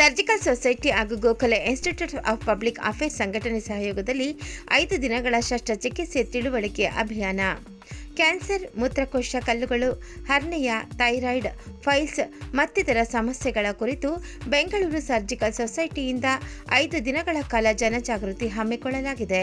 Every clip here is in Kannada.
ಸರ್ಜಿಕಲ್ ಸೊಸೈಟಿ ಹಾಗೂ Gokhale institute of public affairs ಸಂಘಟನೆ ಸಹಯೋಗದಲ್ಲಿ ಐದು ದಿನಗಳ ಶಸ್ತ್ರಚಿಕಿತ್ಸೆ ತಿಳುವಳಿಕೆ ಅಭಿಯಾನ. ಕ್ಯಾನ್ಸರ್, ಮೂತ್ರಕೋಶ ಕಲ್ಲುಗಳು, ಹರ್ನೆಯ, ಥೈರಾಯ್ಡ್, ಫೈಲ್ಸ್ ಮತ್ತಿತರ ಸಮಸ್ಯೆಗಳ ಕುರಿತು ಬೆಂಗಳೂರು ಸರ್ಜಿಕಲ್ ಸೊಸೈಟಿಯಿಂದ ಐದು ದಿನಗಳ ಕಾಲ ಜನಜಾಗೃತಿ ಹಮ್ಮಿಕೊಳ್ಳಲಾಗಿದೆ.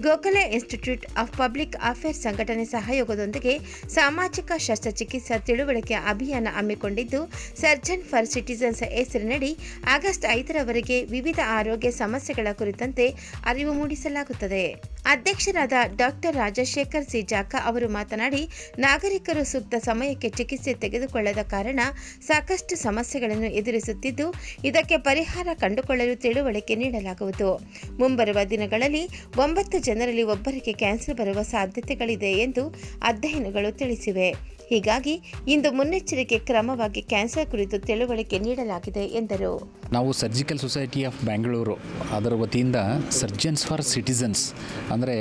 Gokhale institute of public affair ಸಂಘಟನೆ ಸಹಯೋಗದೊಂದಿಗೆ ಸಾಮಾಜಿಕ ಶಸ್ತ್ರಚಿಕಿತ್ಸಾ ತಿಳುವಳಿಕೆ ಅಭಿಯಾನ ಹಮ್ಮಿಕೊಂಡಿದ್ದು, ಸರ್ಜನ್ ಫಾರ್ ಸಿಟಿಸನ್ಸ್ ಹೆಸರಿನಡಿ ಆಗಸ್ಟ್ ಐದರವರೆಗೆ ವಿವಿಧ ಆರೋಗ್ಯ ಸಮಸ್ಯೆಗಳ ಕುರಿತಂತೆ ಅರಿವು ಮೂಡಿಸಲಾಗುತ್ತದೆ. ಅಧ್ಯಕ್ಷರಾದ ಡಾಕ್ಟರ್ ರಾಜಶೇಖರ್ ಸಿ ಜಾಕ ಅವರು ಮಾತನಾಡಿ, ನಾಗರಿಕರು ಸೂಕ್ತ ಸಮಯಕ್ಕೆ ಚಿಕಿತ್ಸೆ ತೆಗೆದುಕೊಳ್ಳದ ಕಾರಣ ಸಾಕಷ್ಟು ಸಮಸ್ಯೆಗಳನ್ನು ಎದುರಿಸುತ್ತಿದ್ದು, ಇದಕ್ಕೆ ಪರಿಹಾರ ಕಂಡುಕೊಳ್ಳಲು ತಿಳುವಳಿಕೆ ನೀಡಲಾಗುವುದು. ಮುಂಬರುವ ದಿನಗಳಲ್ಲಿ ಒಂಬತ್ತು ಜನರಲ್ಲಿ ಒಬ್ಬರಿಗೆ ಕ್ಯಾನ್ಸರ್ ಬರುವ ಸಾಧ್ಯತೆಗಳಿದೆ ಎಂದು ಅಧ್ಯಯನಗಳು ತಿಳಿಸಿವೆ. ಹೀಗಾಗಿ ಇಂದು ಮುನ್ನೆಚ್ಚರಿಕೆ ಕ್ರಮವಾಗಿ ಕ್ಯಾನ್ಸರ್ ಕುರಿತು ತಿಳುವಳಿಕೆ ನೀಡಲಾಗಿದೆ ಎಂದರು. ನಾವು ಸರ್ಜಿಕಲ್ ಸೊಸೈಟಿ ಆಫ್ ಬೆಂಗಳೂರು ಅದರ ವತಿಯಿಂದ ಸರ್ಜನ್ಸ್ ಫಾರ್ ಸಿಟಿಸನ್ಸ್ ಅಂದರೆ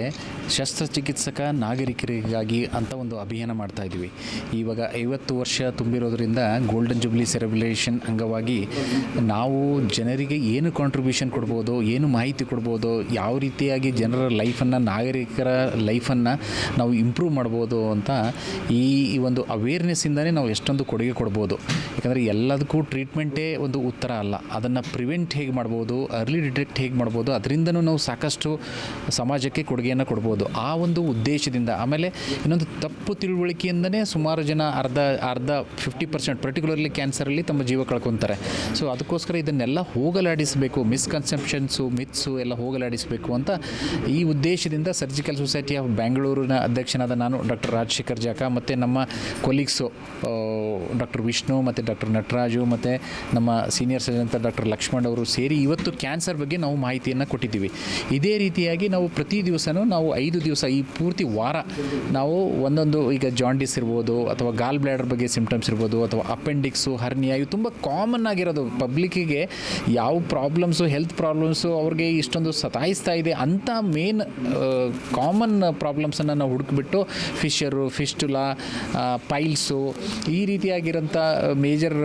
ಶಸ್ತ್ರಚಿಕಿತ್ಸಕ ನಾಗರಿಕರಿಗಾಗಿ ಅಂತ ಒಂದು ಅಭಿಯಾನ ಮಾಡ್ತಾ ಇದ್ದೀವಿ. ಇವಾಗ ಐವತ್ತು ವರ್ಷ ತುಂಬಿರೋದ್ರಿಂದ ಗೋಲ್ಡನ್ ಜುಬ್ಲಿ ಸೆಲೆಬ್ರೇಷನ್ ಅಂಗವಾಗಿ ನಾವು ಜನರಿಗೆ ಏನು ಕಾಂಟ್ರಿಬ್ಯೂಷನ್ ಕೊಡ್ಬೋದು, ಏನು ಮಾಹಿತಿ ಕೊಡ್ಬೋದು, ಯಾವ ರೀತಿಯಾಗಿ ಜನರ ಲೈಫನ್ನು ನಾಗರಿಕರ ಲೈಫನ್ನು ನಾವು ಇಂಪ್ರೂವ್ ಮಾಡ್ಬೋದು ಅಂತ ಈ ಈ ಒಂದು ಅವೇರ್ನೆಸ್ಸಿಂದನೇ ನಾವು ಎಷ್ಟೊಂದು ಕೊಡುಗೆ ಕೊಡ್ಬೋದು. ಯಾಕಂದರೆ ಎಲ್ಲದಕ್ಕೂ ಟ್ರೀಟ್ಮೆಂಟೇ ಒಂದು ಉತ್ತರ ಅಲ್ಲ. ಅದನ್ನು ಪ್ರಿವೆಂಟ್ ಹೇಗೆ ಮಾಡ್ಬೋದು ಅರ್ಲಿ ಡಿಟೆಕ್ಟ್ ಹೇಗೆ ಮಾಡ್ಬೋದು, ಅದರಿಂದನೂ ನಾವು ಸಾಕಷ್ಟು ಸಮಾಜಕ್ಕೆ ಕೊಡುಗೆಯನ್ನು ಕೊಡ್ಬೋದು. ಆ ಒಂದು ಉದ್ದೇಶದಿಂದ ಆಮೇಲೆ ಇನ್ನೊಂದು ತಪ್ಪು ತಿಳುವಳಿಕೆಯಿಂದನೇ ಸುಮಾರು ಜನ ಅರ್ಧ ಅರ್ಧ ಫಿಫ್ಟಿ ಪರ್ಸೆಂಟ್ ಪರ್ಟಿಕ್ಯುಲರ್ಲಿ ಕ್ಯಾನ್ಸರಲ್ಲಿ ತಮ್ಮ ಜೀವ ಕಳ್ಕೊತಾರೆ. ಸೊ ಅದಕ್ಕೋಸ್ಕರ ಇದನ್ನೆಲ್ಲ ಹೋಗಲಾಡಿಸಬೇಕು. ಮಿಸ್ಕನ್ಸೆಪ್ಷನ್ಸು ಮಿತ್ಸು ಎಲ್ಲ ಹೋಗಲಾಡಿಸಬೇಕು ಅಂತ ಈ ಉದ್ದೇಶದಿಂದ ಸರ್ಜಿಕಲ್ ಸೊಸೈಟಿ ಆಫ್ ಬ್ಯಾಂಗ್ಳೂರಿನ ಅಧ್ಯಕ್ಷನಾದ ನಾನು ಡಾಕ್ಟರ್ ರಾಜಶೇಖರ್ ಜಾಕ, ಮತ್ತು ನಮ್ಮ ಕೊಲೀಗ್ಸು ಡಾಕ್ಟರ್ ವಿಷ್ಣು ಮತ್ತು ಡಾಕ್ಟರ್ ನಟರಾಜು ಮತ್ತು ನಮ್ಮ ಸೀನಿಯರ್ ಸರ್ಜನ್ ಅಂತ ಡಾಕ್ಟರ್ ಲಕ್ಷ್ಮಣ್ ಅವರು ಸೇರಿ ಇವತ್ತು ಕ್ಯಾನ್ಸರ್ ಬಗ್ಗೆ ನಾವು ಮಾಹಿತಿಯನ್ನು ಕೊಟ್ಟಿದ್ದೀವಿ. ಇದೇ ರೀತಿಯಾಗಿ ನಾವು ಪ್ರತಿ ದಿವಸನೂ ನಾವು ಐದು ದಿವಸ ಈ ಪೂರ್ತಿ ವಾರ ನಾವು ಒಂದೊಂದು ಈಗ ಜಾಂಡಿಸ್ ಇರ್ಬೋದು ಅಥವಾ ಗಾಲ್ ಬ್ಲ್ಯಾಡರ್ ಬಗ್ಗೆ ಸಿಂಪ್ಟಮ್ಸ್ ಇರ್ಬೋದು ಅಥವಾ ಅಪೆಂಡಿಕ್ಸು ಹರ್ನಿಯಾ ಇವು ತುಂಬ ಕಾಮನ್ ಆಗಿರೋದು. ಪಬ್ಲಿಕ್ಕಿಗೆ ಯಾವ ಪ್ರಾಬ್ಲಮ್ಸು ಹೆಲ್ತ್ ಪ್ರಾಬ್ಲಮ್ಸು ಅವ್ರಿಗೆ ಇಷ್ಟೊಂದು ಸತಾಯಿಸ್ತಾ ಇದೆ ಅಂಥ ಮೇನ್ ಕಾಮನ್ ಪ್ರಾಬ್ಲಮ್ಸನ್ನು ನಾವು ಹುಡುಕ್ಬಿಟ್ಟು ಫಿಶರು ಫಿಸ್ಟುಲಾ ಪೈಲ್ಸು, ಈ ರೀತಿಯಾಗಿರೋಂಥ ಮೇಜರ್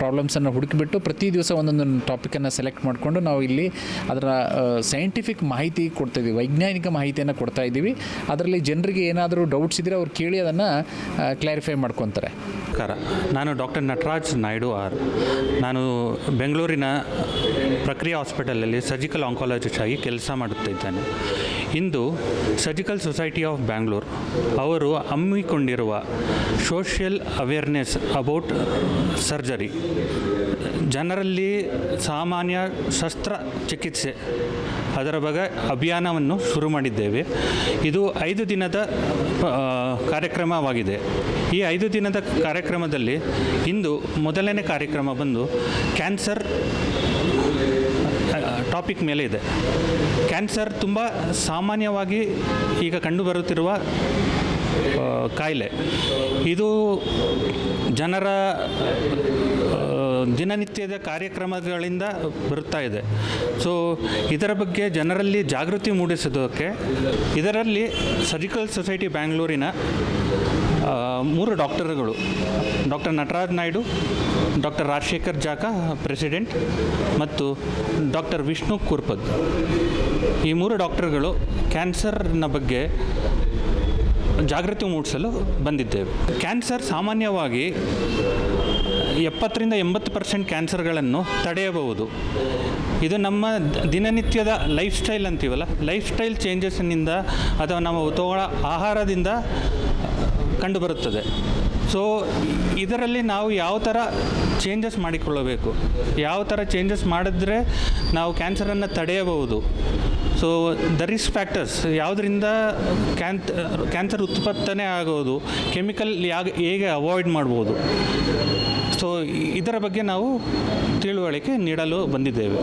ಪ್ರಾಬ್ಲಮ್ಸನ್ನು ಹುಡುಕಿಬಿಟ್ಟು ಪ್ರತಿ ದಿವಸ ಒಂದೊಂದು ಟಾಪಿಕನ್ನು ಸೆಲೆಕ್ಟ್ ಮಾಡಿಕೊಂಡು ನಾವು ಇಲ್ಲಿ ಅದರ ಸೈಂಟಿಫಿಕ್ ಮಾಹಿತಿ ಕೊಡ್ತಾಯಿದ್ದೀವಿ, ವೈಜ್ಞಾನಿಕ ಮಾಹಿತಿಯನ್ನು ಕೊಡ್ತಾ ಇದ್ದೀವಿ ಅದರಲ್ಲಿ ಜನರಿಗೆ ಏನಾದರೂ ಡೌಟ್ಸ್ ಇದ್ದರೆ ಅವ್ರು ಕೇಳಿ ಅದನ್ನು ಕ್ಲಾರಿಫೈ ಮಾಡ್ಕೊತಾರೆ. ನಮಸ್ಕಾರ. ನಾನು ಡಾಕ್ಟರ್ ನಟರಾಜ್ ನಾಯ್ಡು ಆರ್. ನಾನು ಬೆಂಗಳೂರಿನ ಪ್ರಕ್ರಿಯೆ ಹಾಸ್ಪಿಟಲಲ್ಲಿ ಸರ್ಜಿಕಲ್ ಆಂಕಾಲಜಿಸ್ಟ್ ಆಗಿ ಕೆಲಸ ಮಾಡುತ್ತಿದ್ದೇನೆ ಇಂದು ಸರ್ಜಿಕಲ್ ಸೊಸೈಟಿ ಆಫ್ ಬ್ಯಾಂಗ್ಳೂರ್ ಅವರು ಹಮ್ಮಿಕೊಂಡಿರುವ ಸೋಷಿಯಲ್ ಅವೇರ್ನೆಸ್ ಅಬೌಟ್ ಸರ್ಜರಿ ಜನರಲ್ಲಿ ಸಾಮಾನ್ಯ ಶಸ್ತ್ರ ಚಿಕಿತ್ಸೆ, ಅದರ ಬಗ್ಗೆ ಅಭಿಯಾನವನ್ನು ಶುರು ಮಾಡಿದ್ದೇವೆ. ಇದು ಐದು ದಿನದ ಕಾರ್ಯಕ್ರಮವಾಗಿದೆ. ಈ ಐದು ದಿನದ ಕಾರ್ಯಕ್ರಮದಲ್ಲಿ ಇಂದು ಮೊದಲನೇ ಕಾರ್ಯಕ್ರಮ ಬಂದು ಕ್ಯಾನ್ಸರ್ ಟಾಪಿಕ್ ಮೇಲೆ ಇದೆ. ಕ್ಯಾನ್ಸರ್ ತುಂಬ ಸಾಮಾನ್ಯವಾಗಿ ಈಗ ಕಂಡುಬರುತ್ತಿರುವ ಕಾಯಿಲೆ. ಇದು ಜನರ ದಿನನಿತ್ಯದ ಕಾರ್ಯಕ್ರಮಗಳಿಂದ ಬರುತ್ತಾ ಇದೆ. ಸೊ ಇದರ ಬಗ್ಗೆ ಜನರಲ್ಲಿ ಜಾಗೃತಿ ಮೂಡಿಸೋದಕ್ಕೆ ಇದರಲ್ಲಿ ಸರ್ಜಿಕಲ್ ಸೊಸೈಟಿ ಬ್ಯಾಂಗ್ಳೂರಿನ ಮೂರು ಡಾಕ್ಟರ್ಗಳು, ಡಾಕ್ಟರ್ ನಟರಾಜ್ ನಾಯ್ಡು, ಡಾಕ್ಟರ್ ರಾಜಶೇಖರ್ ಜಾಕ, ಪ್ರೆಸಿಡೆಂಟ್, ಮತ್ತು ಡಾಕ್ಟರ್ ವಿಷ್ಣು ಕುರ್ಪದ್. ಈ ಮೂರು ಡಾಕ್ಟರ್ಗಳು ಕ್ಯಾನ್ಸರ್ನ ಬಗ್ಗೆ ಜಾಗೃತಿ ಮೂಡಿಸಲು ಬಂದಿದ್ದೇವೆ. ಕ್ಯಾನ್ಸರ್ ಸಾಮಾನ್ಯವಾಗಿ ಎಪ್ಪತ್ತರಿಂದ ಎಂಬತ್ತು ಪರ್ಸೆಂಟ್ ಕ್ಯಾನ್ಸರ್ಗಳನ್ನು ತಡೆಯಬಹುದು. ಇದು ನಮ್ಮ ದಿನನಿತ್ಯದ ಲೈಫ್ ಸ್ಟೈಲ್ ಅಂತೀವಲ್ಲ ಲೈಫ್ ಸ್ಟೈಲ್ ಚೇಂಜಸ್ನಿಂದ ಅಥವಾ ನಾವು ತಗೊಳ್ಳೋ ಆಹಾರದಿಂದ ಕಂಡುಬರುತ್ತದೆ. ಸೊ ಇದರಲ್ಲಿ ನಾವು ಯಾವ ಥರ ಚೇಂಜಸ್ ಮಾಡಿಕೊಳ್ಳಬೇಕು? ಯಾವ ಥರ ಚೇಂಜಸ್ ಮಾಡಿದ್ರೆ ನಾವು ಕ್ಯಾನ್ಸರನ್ನು ತಡೆಯಬಹುದು? ಸೊ ದ ರಿಸ್ಕ್ ಫ್ಯಾಕ್ಟರ್ಸ್ ಯಾವುದರಿಂದ ಕ್ಯಾನ್ ಕ್ಯಾನ್ಸರ್ ಉತ್ಪತ್ತನೆ ಆಗೋದು ಕೆಮಿಕಲ್ ಯಾಗ, ಹೇಗೆ ಅವಾಯ್ಡ್ ಮಾಡ್ಬೋದು? ಸೊ ಇದರ ಬಗ್ಗೆ ನಾವು ತಿಳುವಳಿಕೆ ನೀಡಲು ಬಂದಿದ್ದೇವೆ.